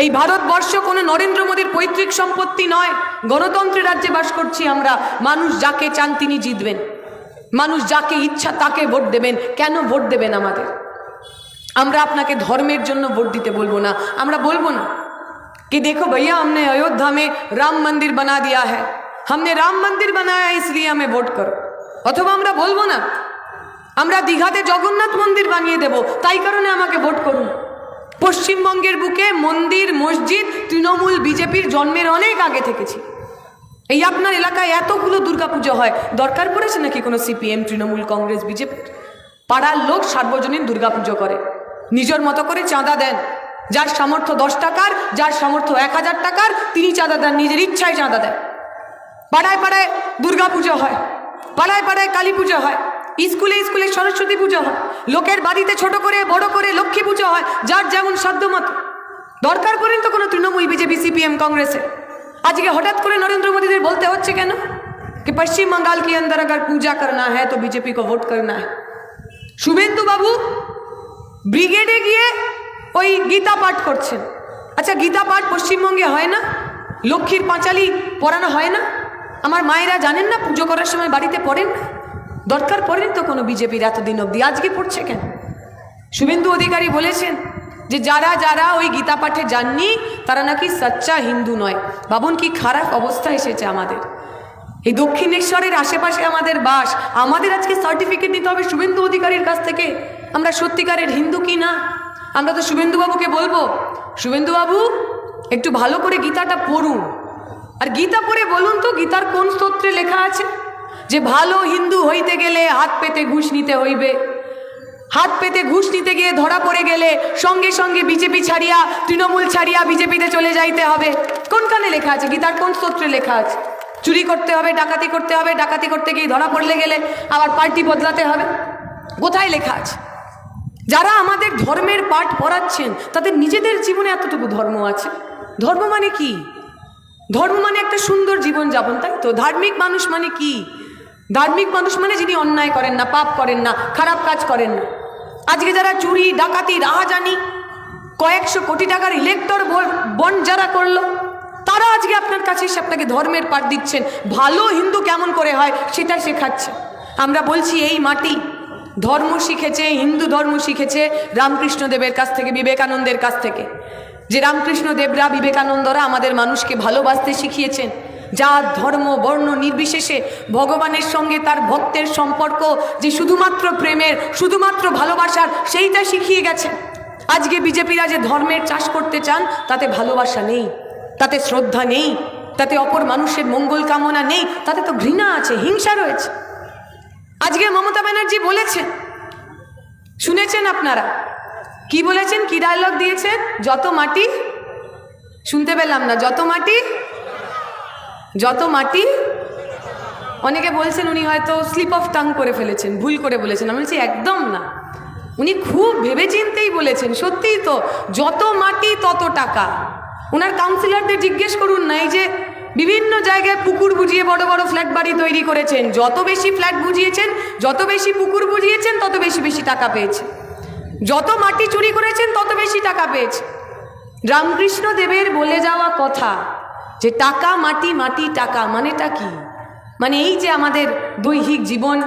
এই ভারতবর্ষ কোনো নরেন্দ্র মোদীর পৈতৃক সম্পত্তি নয় গণতন্ত্রের রাজ্যে বাস করছি আমরা মানুষ যাকে চান তিনি জিতবেন মানুষ যাকে ইচ্ছা তাকে ভোট দেবেন কেন ভোট দেবেন আমাদের আমরা আপনাকে ধর্মের জন্য ভোট দিতে বলবো না আমরা বলবো না कि देखो भैया हमने अयोध्या में राम मंदिर बना दिया है हमने राम मंदिर बनाया इसलिए हमें ভোট করো অথবা আমরা বলবো না আমরা দীঘাতে জগন্নাথ মন্দির বানিয়ে দেব তাই কারণে আমাকে ভোট করুন পশ্চিমবঙ্গের বুকে মন্দির, মসজিদ, তৃণমূল, বিজেপির জন্মের অনেক আগে থেকেছি। এই আপনার এলাকায় এতগুলো দুর্গাপুজো হয়, দরকার পড়েছে নাকি কোনো সিপিএম, তৃণমূল, কংগ্রেস, বিজেপি? পাড়ার লোক সার্বজনীন দুর্গাপুজো করে। নিজের মতো করে চাঁদা দেন। যার সামর্থ্য দশ টাকার, যার সামর্থ্য এক হাজার টাকার, তিনি চাঁদা দেন, নিজের ইচ্ছায় চাঁদা দেন। পাড়ায় পাড়ায় দুর্গাপুজো হয়, পাড়ায় পাড়ায় কালী পুজো হয়, স্কুলে স্কুলে সরস্বতী পুজো হয়। লোকের বাড়িতে ছোট করে, বড় করে লক্ষ্মী হয়, যার যেমন সাধ্যমত। দরকার করেন তো কোনো তৃণমূল বিজেপি, সিপিএম, কংগ্রেসে। আজকে হঠাৎ করে নরেন্দ্র মোদীদের বলতে হচ্ছে কেন? কি পশ্চিম बंगाल के অন্দর আগে পূজা করার হ্যাঁ তো বিজেপি को वोट শুভেন্দু বাবু ব্রিগেডে গিয়ে ওই গীতা পাঠ করছেন। আচ্ছা গীতা পাঠ পশ্চিমবঙ্গে হয় না? লক্ষ্মীর পাঁচালি পড়ানো হয় না? আমার মায়েরা জানেন না পুজো করার সময় বাড়িতে পড়েন দরকার পড়েন তো কোনো বিজেপির এতদিন অবধি? আজকে পড়ছে কেন? শুভেন্দু অধিকারী বলেছেন যে যারা যারা ওই গীতা পাঠে যাননি, তারা নাকি সচ্চা হিন্দু নয়। ভাবুন কি খারাপ অবস্থা এসেছে আমাদের। এই দক্ষিণেশ্বরের আশেপাশে আমাদের বাস, আমাদের আজকে সার্টিফিকেট নিতে হবে শুভেন্দু অধিকারীর কাছ থেকে। আমরা সত্যিকারের হিন্দু কি না? আমরা তো শুভেন্দুবাবুকে বলব, শুভেন্দুবাবু, একটু ভালো করে গীতাটা পড়ুন। আর গীতা পড়ে বলুন তো, গীতার কোন স্তোত্রে লেখা আছে? যে ভালো হিন্দু হইতে গেলে হাত পেতে ঘুষ নিতে হইবে। হাত পেতে ঘুষ নিতে গিয়ে ধরা পড়ে গেলে সঙ্গে সঙ্গে বিজেপি ছাড়িয়া, তৃণমূল ছাড়িয়া বিজেপিতে চলে যাইতে হবে। কোনখানে লেখা আছে গীতার? কোন স্তোত্রে লেখা আছে? চুরি করতে হবে, ডাকাতি করতে হবে, ডাকাতি করতে গিয়ে ধরা পড়লে গেলে আবার পার্টি বদলাতে হবে। কোথায় লেখা আছে? যারা আমাদের ধর্মের পাঠ পড়াচ্ছেন, তাদের নিজেদের জীবনে এতটুকু ধর্ম আছে? ধর্ম মানে কি? ধর্ম মানে একটা সুন্দর জীবন যাপন তাই তো? ধার্মিক মানুষ মানে কি? ধার্মিক মানুষ মানে যিনি অন্যায় করেন না, পাপ করেন না, খারাপ কাজ করেন না। আজকে যারা চুরি, ডাকাতি, রাহাজানি, কয়েকশো কোটি টাকার ইলেক্টর বন্ড যারা করল, তারা আজকে আপনার কাছে এসে আপনাকে ধর্মের পাঠ দিচ্ছেন। ভালো হিন্দু কেমন করে হয় সেটা শেখাচ্ছে। আমরা বলছি এই মাটি ধর্ম শিখেছে, হিন্দু ধর্ম শিখেছে রামকৃষ্ণ দেবের কাছ থেকে, বিবেকানন্দের কাছ থেকে। যে রামকৃষ্ণ দেবরা বিবেকানন্দরা আমাদের মানুষকে ভালোবাসতে শিখিয়েছেন জাত ধর্ম, বর্ণ নির্বিশেষে ভগবানের সঙ্গে তার ভক্তের সম্পর্ক যে শুধুমাত্র প্রেমের, শুধুমাত্র ভালোবাসার, সেইটা শিখিয়ে গেছে। আজকে বিজেপিরা যে ধর্মের চাষ করতে চান, তাতে ভালোবাসা নেই, তাতে শ্রদ্ধা নেই, তাতে অপর মানুষের মঙ্গল কামনা নেই, তাতে তো ঘৃণা আছে, হিংসা রয়েছে। আজকে মমতা ব্যানার্জি বলেছেন শুনেছেন আপনারা? কি বলেছেন? কি ডায়লগ দিয়েছেন? যত মাটি, শুনতে পেলাম না, যত মাটি যত মাটি, অনেকে বলছেন উনি হয়তো স্লিপ অফ টাং করে ফেলেছেন, ভুল করে বলেছেন। আমি বলছি, একদম না। উনি খুব ভেবেচিন্তেই বলেছেন, সত্যিই তো, যত মাটি, তত টাকা। ওনার কাউন্সিলরদের জিজ্ঞেস করুন না, এই যে বিভিন্ন জায়গায় পুকুর বুঝিয়ে বড় বড় ফ্ল্যাট বাড়ি তৈরি করেছেন, যত বেশি ফ্ল্যাট বুঝিয়েছেন, যত বেশি পুকুর বুঝিয়েছেন, তত বেশি বেশি টাকা পেয়েছে। যত মাটি চুরি করেছেন, তত বেশি টাকা পেয়েছে। রামকৃষ্ণ দেবের বলে যাওয়া কথা যে টাকা মাটি মাটি টাকা মানেটা কি? মানে এই যে আমাদের দৈহিক জীবন।